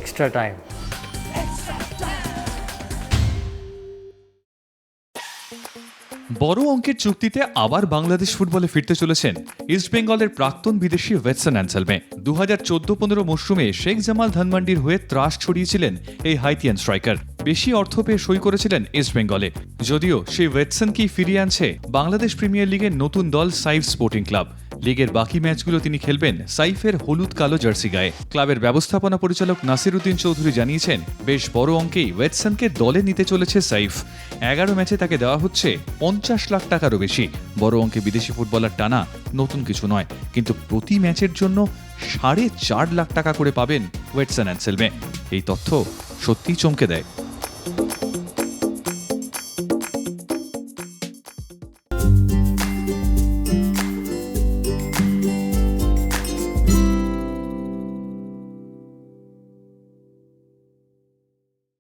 extra time. বড় অঙ্কের চুক্তিতে আবার বাংলাদেশ ফুটবলে ফিরতে চলেছেন ইস্টবেঙ্গলের প্রাক্তন বিদেশি ওয়েটসন অ্যান্সেলমে। দু হাজার চোদ্দ পনেরো মরশুমে শেখ জামাল ধানমান্ডির হয়ে ত্রাস ছড়িয়েছিলেন এই হাইতিয়ান স্ট্রাইকার। বেশি অর্থ পেয়ে সই করেছিলেন ইস্টবেঙ্গলে যদিও সেই ওয়েটসনকেই ফিরিয়ে আনছে বাংলাদেশ প্রিমিয়ার লিগের নতুন দল সাইফ স্পোর্টিং ক্লাব। লিগের বাকি ম্যাচগুলো তিনি খেলবেন সাইফের হলুদ কালো জার্সি গায়ে। ক্লাবের ব্যবস্থাপনা পরিচালক নাসির উদ্দিন চৌধুরী জানিয়েছেন, বেশ বড় অঙ্কেই ওয়েটসনকে দলে নিতে চলেছে সাইফ। এগারো ম্যাচে তাকে দেওয়া হচ্ছে পঞ্চাশ লাখ টাকারও বেশি। বড় অঙ্কে বিদেশি ফুটবলার টানা নতুন কিছু নয়, কিন্তু প্রতি ম্যাচের জন্য সাড়ে চার লাখ টাকা করে পাবেন ওয়েটসন অ্যান্সেলমে এই তথ্য সত্যিই চমকে দেয়।